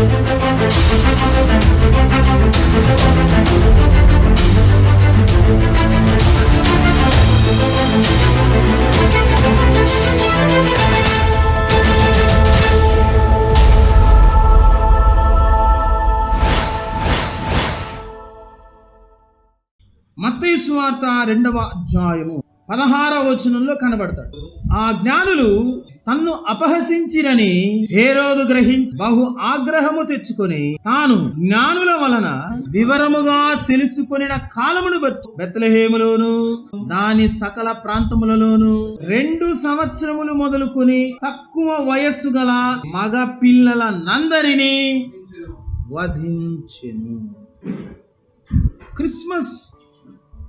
మత్తయి సువార్త రెండవ అధ్యాయము పదహారవ వచనంలో కనబడతాడు. ఆ జ్ఞానులు తన్ను అపహసించిరని హేరోదు గ్రహించి బహు ఆగ్రహము తెచ్చుకొని తాను జ్ఞానుల వలన వివరముగా తెలుసుకొనిన కాలమును బట్టి బెత్తలహేములోను దాని సకల ప్రాంతములలోను రెండు సంవత్సరములు మొదలుకొని తక్కువ వయస్సు గల మగ పిల్లల నందరిని వధించెను. క్రిస్మస్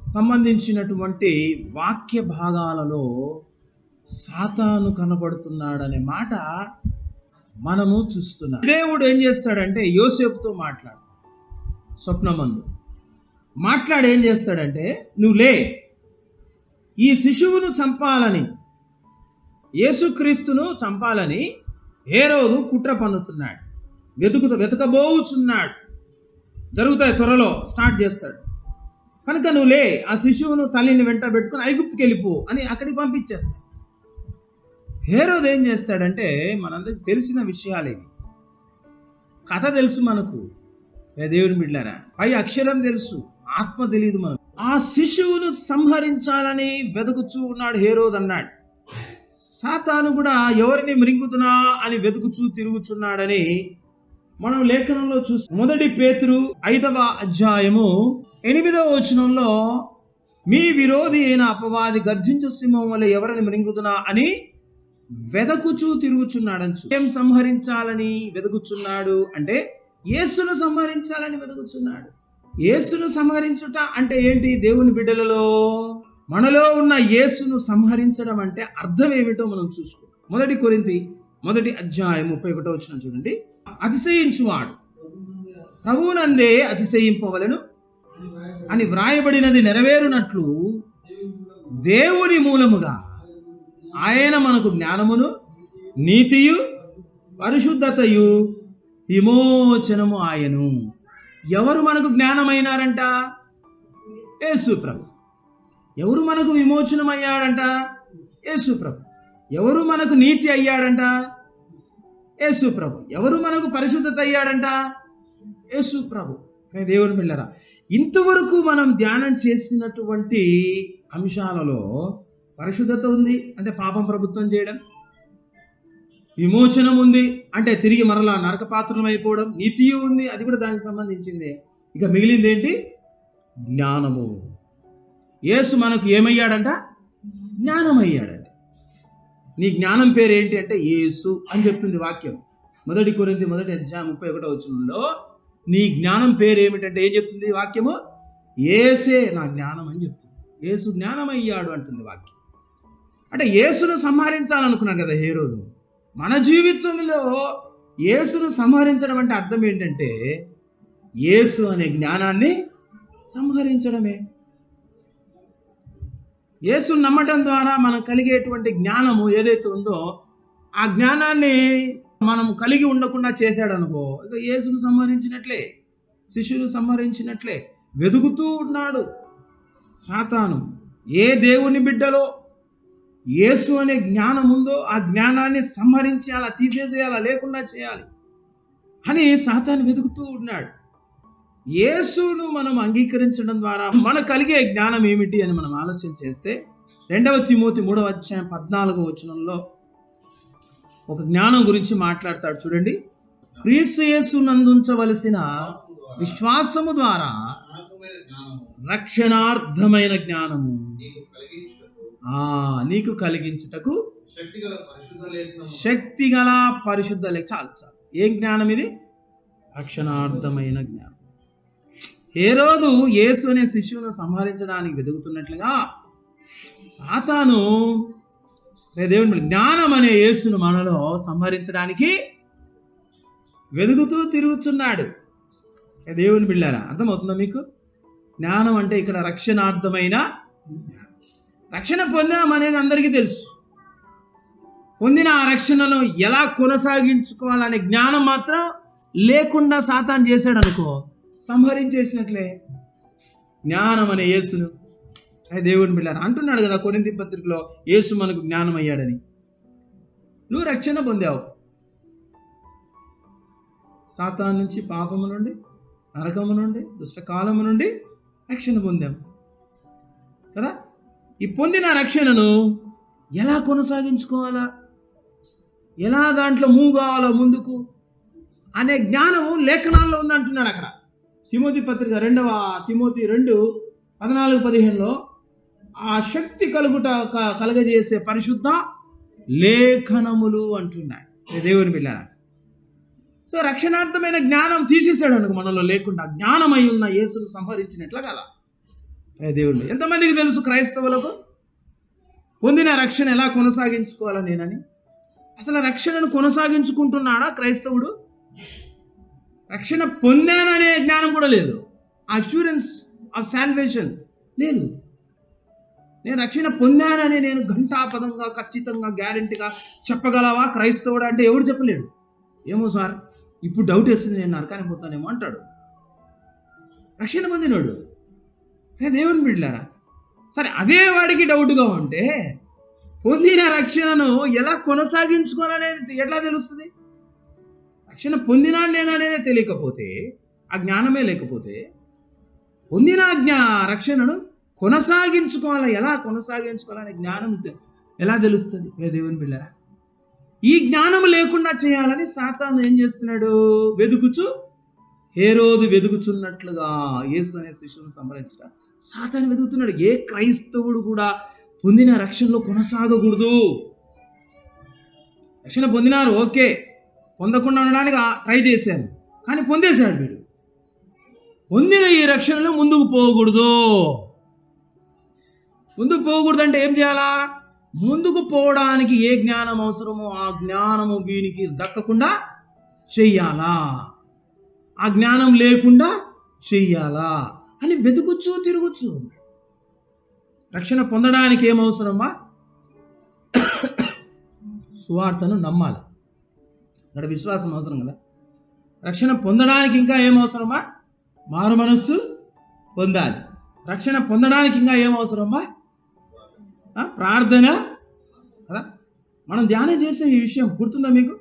సంబంధించినటువంటి వాక్య భాగాలలో సాతాను కనబడుతున్నాడనే మాట మనము చూస్తున్నాం. దేవుడు ఏం చేస్తాడంటే యోసేపుతో మాట్లాడు. స్వప్నమందు. మాట్లాడు ఏం చేస్తాడంటే నువ్వు లే. ఈ శిశువును చంపాలని యేసుక్రీస్తును చంపాలని హేరోదు కుట్ర పన్నుతున్నాడు. వెతుకుతూ వెతకబోచున్నాడు. జరుగుతాయి త్వరలో స్టార్ట్ చేస్తాడు. కనుక నువ్వు లే ఆ శిశువును తల్లిని వెంట పెట్టుకుని ఐగుప్తుకి వెళ్ళిపో అని అక్కడికి పంపించేస్తాడు. హేరోది ఏం చేస్తాడంటే మనందరికి తెలిసిన విషయాలు ఇవి కథ తెలుసు మనకు. దేవుని బిడ్డారా పై అక్షరం తెలుసు. ఆత్మ తెలియదు మనకు. ఆ శిశువును సంహరించాలని వెతుకుచూ ఉన్నాడు హేరోద్ అన్నాడు. సాతాను కూడా ఎవరిని మృంగుతున్నా అని వెతుకుచూ తిరుగుచున్నాడని మనం లేఖనంలో చూసి మొదటి పేతురు ఐదవ అధ్యాయము ఎనిమిదవ వచనంలో మీ విరోధి అయిన అపవాది గర్జించు సింహం వల్ల ఎవరిని మృంగుతున్నా అని వెదకుచూ తిరుగుచున్నాడు ఏం సంహరించాలని వెతుకుచున్నాడు అంటే యేసును సంహరించాలని వెతుకుచున్నాడు యేసును సంహరించుట అంటే ఏంటి? దేవుని బిడ్డలలో మనలో ఉన్న యేసును సంహరించడం అంటే అర్థం ఏమిటో మనం చూసుకో మొదటి కొరింతి మొదటి అధ్యాయం ముప్పై ఒకటో వచ్చిన చూడండి. అతిశయించువాడు. ప్రభువునందే అతిశయింపవలను అని వ్రాయబడినది నెరవేరునట్లు దేవుని మూలముగా ఆయన మనకు జ్ఞానమును నీతియు పరిశుద్ధతయు విమోచనము ఆయను. ఎవరు మనకు జ్ఞానమైనారంట? యేసు ప్రభు. ఎవరు మనకు విమోచనమయ్యాడంట యేసు ప్రభు. ఎవరు మనకు నీతి అయ్యాడంట యేసు ప్రభు. ఎవరు మనకు పరిశుద్ధత అయ్యాడంట యేసు ప్రభు. దేవుని పిల్లరా ఇంతవరకు మనం ధ్యానం చేసినటువంటి అంశాలలో పరిశుద్ధత ఉంది అంటే పాపం ప్రభుత్వం చేయడం. విమోచనం ఉంది అంటే తిరిగి మరలా నరక పాత్రం అయిపోవడం. నీతియు ఉంది అది కూడా దానికి సంబంధించింది. ఇక మిగిలింది ఏంటి? జ్ఞానము. యేసు మనకు ఏమయ్యాడంట? జ్ఞానం అయ్యాడంట నీ జ్ఞానం పేరు ఏంటి అంటే యేసు అని చెప్తుంది వాక్యం. మొదటి కొరింది మొదటి అధ్యాయం ముప్పై ఒకటో వచనంలో నీ జ్ఞానం పేరు ఏమిటంటే ఏం చెప్తుంది వాక్యము? ఏసే నా జ్ఞానం అని చెప్తుంది. యేసు జ్ఞానం అయ్యాడు అంటుంది వాక్యం. అంటే యేసును సంహరించాలనుకున్నాడు కదా హేరోదు మన జీవితంలో యేసును సంహరించడం అంటే అర్థం ఏంటంటే యేసు అనే జ్ఞానాన్ని సంహరించడమే. యేసు నమ్మటం ద్వారా మనం కలిగేటువంటి జ్ఞానము ఏదైతే ఉందో ఆ జ్ఞానాన్ని మనం కలిగి ఉండకుండా చేశాడనుకో ఇక యేసును సంహరించినట్లే శిష్యులు సంహరించినట్లే వెదుగుతూ ఉన్నాడు. సాతాను ఏ దేవుని బిడ్డలో యేసు అనే జ్ఞానం ఉందో ఆ జ్ఞానాన్ని సంహరించి తీసేసేయాలా లేకుండా చేయాలి అని సాతాను వెతుకుతూ ఉన్నాడు. యేసును మనం అంగీకరించడం ద్వారా మనకు కలిగే జ్ఞానం ఏమిటి అని మనం ఆలోచన చేస్తే రెండవ తిమోతి మూడవ అధ్యాయం పద్నాలుగో వచనంలో ఒక జ్ఞానం గురించి మాట్లాడతాడు చూడండి. క్రీస్తు యేసు నందుంచవలసిన విశ్వాసము ద్వారా రక్షణార్థమైన జ్ఞానము. నీకు కలిగించుటకు శక్తి గల పరిశుద్ధ లేఖ. చాలు చాలు. ఏం జ్ఞానం ఇది? రక్షణార్థమైన జ్ఞానం. ఏ రోజు యేసు అనే శిష్యువును సంహరించడానికి వెతుకుతున్నట్లుగా సాతాను దేవుని జ్ఞానం అనే యేసును మనలో సంహరించడానికి వెతుకుతూ తిరుగుతున్నాడు. దేవుని బిళ్ళారా అర్థమవుతుందా మీకు? జ్ఞానం అంటే ఇక్కడ రక్షణార్థమైన రక్షణ పొందామనేది అందరికీ తెలుసు. పొందిన ఆ రక్షణను ఎలా కొనసాగించుకోవాలనే జ్ఞానం మాత్రం లేకుండా సాతాన్ చేశాడు అనుకో సంహరించేసినట్లే జ్ఞానం అనే యేసును. అదే దేవుని బిళ్ళారు అంటున్నాడు కదా కొరింది పత్రికలో యేసు మనకు జ్ఞానం అయ్యాడని నువ్వు రక్షణ పొందావు. సాతాన్ నుంచి పాపము నుండి నరకము నుండి దుష్టకాలము నుండి రక్షణ పొందాం. కదా? ఈ పొందిన రక్షణను ఎలా కొనసాగించుకోవాలా? ఎలా దాంట్లో మూవ్ కావాలో ముందుకు? అనే జ్ఞానము లేఖనాల్లో ఉంది అంటున్నాడు అక్కడ. తిమోతి పత్రిక రెండవ తిమోతి రెండు పద్నాలుగు పదిహేనులో ఆ శక్తి కలుగుట క- కలగజేసే పరిశుద్ధ లేఖనములు అంటున్నాయి దేవుని పిల్లరా సో రక్షణార్థమైన జ్ఞానం తీసేసాడు అనుకో మనలో లేకుండా. జ్ఞానమై ఉన్న యేసును సంహరించినట్ల కదా. దేవుడు ఎంతమందికి తెలుసు క్రైస్తవులకు? పొందిన రక్షణ ఎలా కొనసాగించుకోవాలా నేనని? అసలు రక్షణను కొనసాగించుకుంటున్నాడా క్రైస్తవుడు? రక్షణ పొందాననే జ్ఞానం కూడా లేదు. అష్యూరెన్స్ ఆఫ్ శాల్వేషన్ లేదు. నేను రక్షణ పొందానని నేను ఘంటాపదంగా ఖచ్చితంగా గ్యారెంటీగా చెప్పగలవా క్రైస్తవుడు అంటే ఎవడు చెప్పలేడు. ఏమో సార్ ఇప్పుడు డౌట్ వేస్తుంది నేను నరకానికి పోతానేమో అంటాడు. రక్షణ పొందినాడు. ఏ దేవుని బిడ్డలారా? సరే అదే వాడికి డౌట్గా ఉంటే పొందిన రక్షణను ఎలా కొనసాగించుకోవాలనేది ఎట్లా తెలుస్తుంది? రక్షణ పొందినా నేను అనేది తెలియకపోతే ఆ జ్ఞానమే లేకపోతే పొందిన జ్ఞా రక్షణను కొనసాగించుకోవాలా? ఎలా కొనసాగించుకోవాలనే జ్ఞానం ఎలా తెలుస్తుంది? ప్రే దేవుని బిళ్ళరా ఈ జ్ఞానం లేకుండా చేయాలని సాతాను ఏం చేస్తున్నాడు? వెదుకుచు హేరోదు వెదుకుచున్నట్లుగా యేసు అనే శిష్యుని సంహరించడం సాతాను వెతుకుతున్నాడు. ఏ క్రైస్తవుడు కూడా పొందిన రక్షణలో కొనసాగకూడదు. రక్షణ పొందినారు ఓకే. పొందకుండా ఉండడానికి ట్రై చేశాను. కానీ పొందేశాడు వీడు. పొందిన ఈ రక్షణలో ముందుకు పోకూడదు. ముందుకు పోకూడదు అంటే ఏం చేయాలా? ముందుకు పోవడానికి ఏ జ్ఞానం అవసరమో ఆ జ్ఞానము వీనికి దక్కకుండా చెయ్యాలా? ఆ జ్ఞానం లేకుండా చెయ్యాలా? అని వెతుకుచ్చు తిరుగుచ్చు రక్షణ పొందడానికి ఏమవసరమ్మా సువార్తను నమ్మాలి. అక్కడ విశ్వాసం అవసరం కదా? రక్షణ పొందడానికి ఇంకా ఏమవసరమా? మారు మనస్సు పొందాలి. రక్షణ పొందడానికి ఇంకా ఏమవసరమ్మా ప్రార్థన. కదా? మనం ధ్యానం చేసే ఈ విషయం గుర్తుందా మీకు?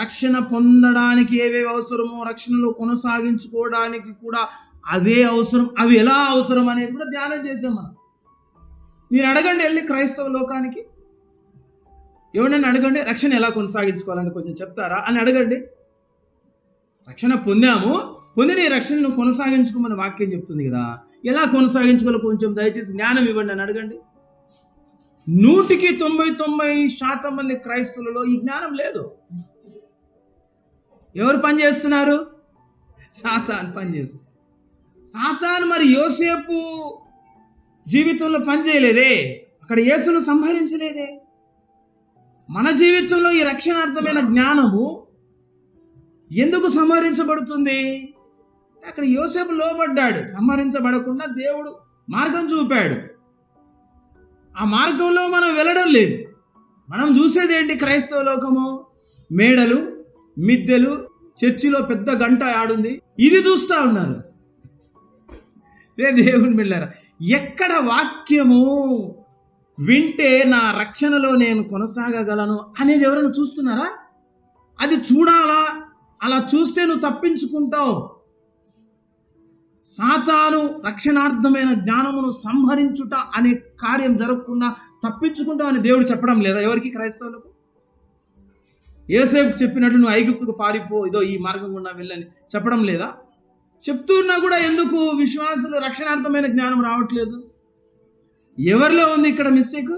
రక్షణ పొందడానికి ఏవేవి అవసరమో రక్షణలో కొనసాగించుకోవడానికి కూడా అవే అవసరం అవి ఎలా అవసరం అనేది కూడా ధ్యానం చేసాం మనం. మీరు అడగండి వెళ్ళి క్రైస్తవ లోకానికి. ఎవరైనా అడగండి రక్షణ ఎలా కొనసాగించుకోవాలని కొంచెం చెప్తారా? అని అడగండి. రక్షణ పొందాము పొందిన ఈ రక్షణను కొనసాగించుకోమని వాక్యం చెప్తుంది కదా. ఎలా కొనసాగించుకోవాలో కొంచెం దయచేసి జ్ఞానం ఇవ్వండి అని అడగండి. నూటికి తొంభై తొంభై శాతం మంది క్రైస్తవులలో ఈ జ్ఞానం లేదు. ఎవరు పని చేస్తున్నారు? సాతాన్ పని చేస్తారు సాతాను మరి యోసేపు జీవితంలో పనిచేయలేదే? అక్కడ యేసును సంహరించలేదే? మన జీవితంలో ఈ రక్షణార్థమైన జ్ఞానము ఎందుకు సంహరించబడుతుంది? అక్కడ యోసేపు లోబడ్డాడు. సంహరించబడకుండా దేవుడు మార్గం చూపాడు. ఆ మార్గంలో మనం వెళ్ళడం లేదు. మనం చూసేది ఏంటి క్రైస్తవ లోకము? మేడలు మిద్దెలు చర్చిలో పెద్ద గంట ఆడుంది. ఇది చూస్తూ ఉన్నారు. రే దేవుని వెళ్ళారా ఎక్కడ వాక్యము వింటే నా రక్షణలో నేను కొనసాగగలను అనేది ఎవరైనా చూస్తున్నారా? అది చూడాలా? అలా చూస్తే నువ్వు తప్పించుకుంటావు. సాతాను రక్షణార్థమైన జ్ఞానమును సంహరించుట అనే కార్యం జరగకుండా తప్పించుకుంటావు అని దేవుడు చెప్పడం లేదా? ఎవరికి? క్రైస్తవులకు. ఏసేపు చెప్పినట్లు నువ్వు ఐగుప్తుకు పారిపో ఇదో ఈ మార్గం గుండా వెళ్ళని చెప్పడం లేదా? చెప్తున్నా కూడా ఎందుకు విశ్వాసులు రక్షణార్థమైన జ్ఞానం రావట్లేదు? ఎవరిలో ఉంది ఇక్కడ మిస్టేక్?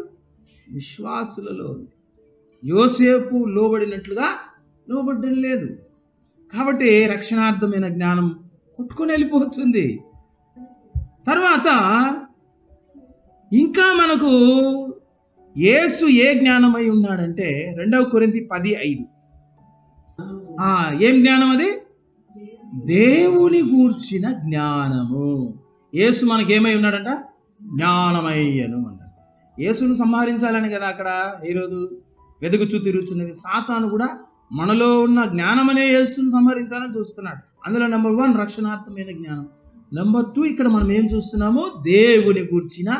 విశ్వాసులలో ఉంది. యోసేపు లోబడినట్లుగా లోబడ్డం లేదు. కాబట్టి రక్షణార్థమైన జ్ఞానం కొట్టుకొని వెళ్ళిపోతుంది. తర్వాత ఇంకా మనకు యేసు ఏ జ్ఞానమై ఉన్నాడంటే రెండవ కొరింది పది ఐదు. ఏం జ్ఞానం అది? దేవుని గూర్చిన జ్ఞానము. యేసు మనకేమై ఉన్నాడంట? జ్ఞానమయ్యను అన్నాడు యేసును సంహరించాలని కదా అక్కడ ఈరోజు వెతుకుచూ తిరుగుతున్నది. సాతాను కూడా మనలో ఉన్న జ్ఞానమనే యేసును సంహరించాలని చూస్తున్నాడు. అందులో నెంబర్ వన్ రక్షణార్థమైన జ్ఞానం. నెంబర్ టూ ఇక్కడ మనం ఏం చూస్తున్నాము? దేవుని గూర్చిన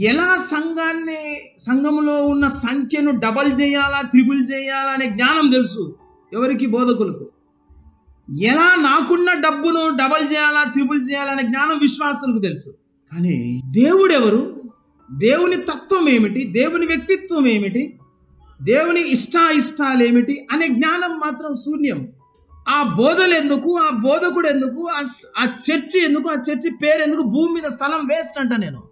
ఎలా సంఘాన్ని సంఘంలో ఉన్న సంఖ్యను డబల్ చేయాలా త్రిబుల్ చేయాలా అనే జ్ఞానం తెలుసు ఎవరికి? బోధకులకు. ఎలా నాకున్న డబ్బును డబల్ చేయాలా త్రిబుల్ చేయాలనే జ్ఞానం విశ్వాసంకు తెలుసు. కానీ దేవుడెవరు? దేవుని తత్వం ఏమిటి? దేవుని వ్యక్తిత్వం ఏమిటి? దేవుని ఇష్టాయిష్టాలు ఏమిటి అనే జ్ఞానం మాత్రం శూన్యం. ఆ బోధలు ఎందుకు ఆ బోధకుడు ఎందుకు ఆ ఆ చర్చి ఎందుకు? ఆ చర్చి పేరు ఎందుకు భూమి మీద స్థలం వేస్ట్ అంట నేను.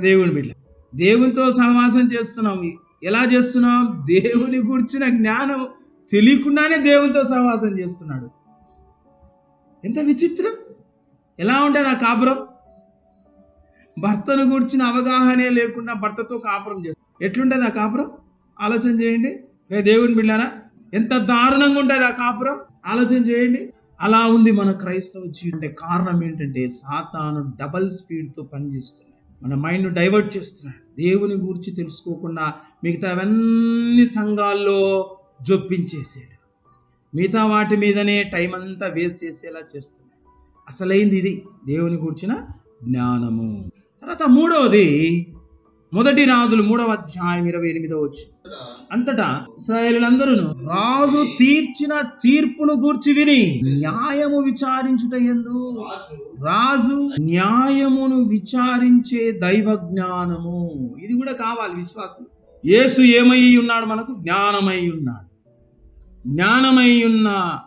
దేవుని బిడ్డ? దేవునితో సహవాసం చేస్తున్నాం. ఎలా చేస్తున్నాం? దేవుని గురించిన జ్ఞానం తెలియకుండానే దేవునితో సహవాసం చేస్తున్నాడు. ఎంత విచిత్రం. ఎలా ఉంటుంది ఆ కాపురం? భర్తను గురించిన అవగాహనే లేకుండా భర్తతో కాపురం చేస్తుంది ఎట్లుంటుంది ఆ కాపురం? ఆలోచన చేయండి. రే దేవుని బిళ్ళారా ఎంత దారుణంగా ఉంటుంది ఆ కాపురం? ఆలోచన చేయండి. అలా ఉంది మన క్రైస్తవ జీవితం. కారణం ఏంటంటే సాతాను డబల్ స్పీడ్తో పనిచేస్తున్నాడు. మన మైండ్ డైవర్ట్ చేస్తున్నాడు. దేవుని గురించి తెలుసుకోకుండా మిగతావన్నీ సంఘాల్లో జొప్పించేసాడు మిగతా వాటి మీదనే టైం అంతా వేస్ట్ చేసేలా చేస్తున్నాయి. అసలైంది ఇది. దేవుని కూర్చిన జ్ఞానము. తర్వాత మూడవది మొదటి రాజులు మూడవ అధ్యాయం ఇరవై ఎనిమిదవ వచ్చి అంతటా ఇస్రాయేలులందరూ రాజు తీర్చిన తీర్పును గూర్చి విని న్యాయము విచారించుట ఎందు రాజు న్యాయమును విచారించే దైవ జ్ఞానము. ఇది కూడా కావాలి విశ్వాసం. యేసు ఏమై ఉన్నాడు మనకు? జ్ఞానమై ఉన్నాడు. జ్ఞానమై ఉన్న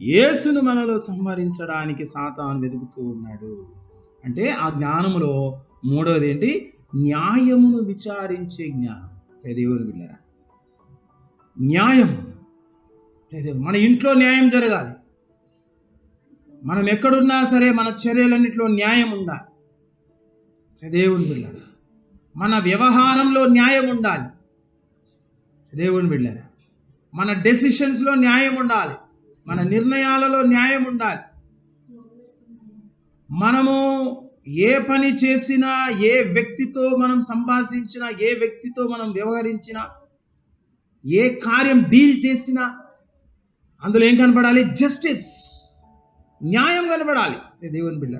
యేసును మనలో సంహరించడానికి సాతాను వెతుకుతూ ఉన్నాడు. అంటే ఆ జ్ఞానములో మూడవది ఏంటి న్యాయమును విచారించే జ్ఞానం. దేవుని బిళ్ళరా న్యాయం మన ఇంట్లో న్యాయం జరగాలి. మనం ఎక్కడున్నా సరే మన చర్యలన్నింటిలో న్యాయం ఉండాలి. దేవుని బిళ్ళరా మన వ్యవహారంలో న్యాయం ఉండాలి. దేవుని బిళ్ళరా మన డెసిషన్స్లో న్యాయం ఉండాలి. మన నిర్ణయాలలో న్యాయం ఉండాలి. మనము ఏ పని చేసినా ఏ వ్యక్తితో మనం సంభాషించినా ఏ వ్యక్తితో మనం వ్యవహరించినా ఏ కార్యం డీల్ చేసినా అందులో ఏం కనపడాలి జస్టిస్ న్యాయం కనపడాలి దేవుని బిళ్ళ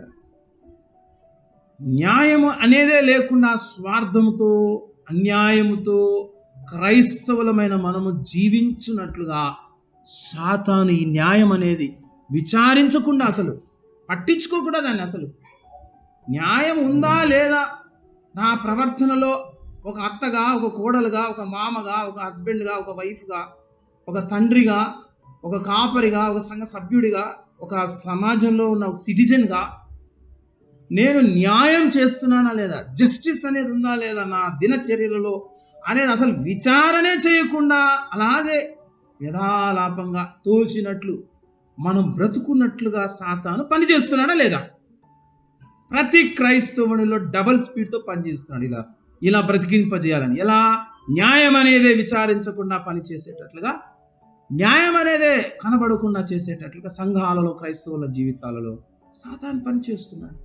న్యాయము అనేదే లేకుండా స్వార్థముతో అన్యాయముతో క్రైస్తవులమైన మనము జీవించున్నట్లుగా సాతాను ఈ న్యాయం అనేది విచారించకుండా అసలు పట్టించుకోకుండా దాన్ని అసలు. న్యాయం ఉందా లేదా నా ప్రవర్తనలో ఒక అత్తగా ఒక కోడలుగా ఒక మామగా ఒక హస్బెండ్గా ఒక వైఫ్గా ఒక తండ్రిగా ఒక కాపరిగా ఒక సంఘ సభ్యుడిగా ఒక సమాజంలో ఉన్న ఒక సిటిజన్గా నేను న్యాయం చేస్తున్నానా లేదా? జస్టిస్ అనేది ఉందా లేదా నా దినచర్యలలో అనేది అసలు విచారణే చేయకుండా అలాగే యథాలాపంగా తోచినట్లు మనం బ్రతుకున్నట్లుగా సాతాను పనిచేస్తున్నాడా లేదా? ప్రతి క్రైస్తవునిలో డబల్ స్పీడ్తో పనిచేస్తున్నాడు ఇలా ఇలా బ్రతికింపజేయాలని. ఎలా? న్యాయం అనేదే విచారించకుండా పనిచేసేటట్లుగా న్యాయం అనేదే కనబడకుండా చేసేటట్లుగా సంఘాలలో క్రైస్తవుల జీవితాలలో సాతాను పనిచేస్తున్నాడు.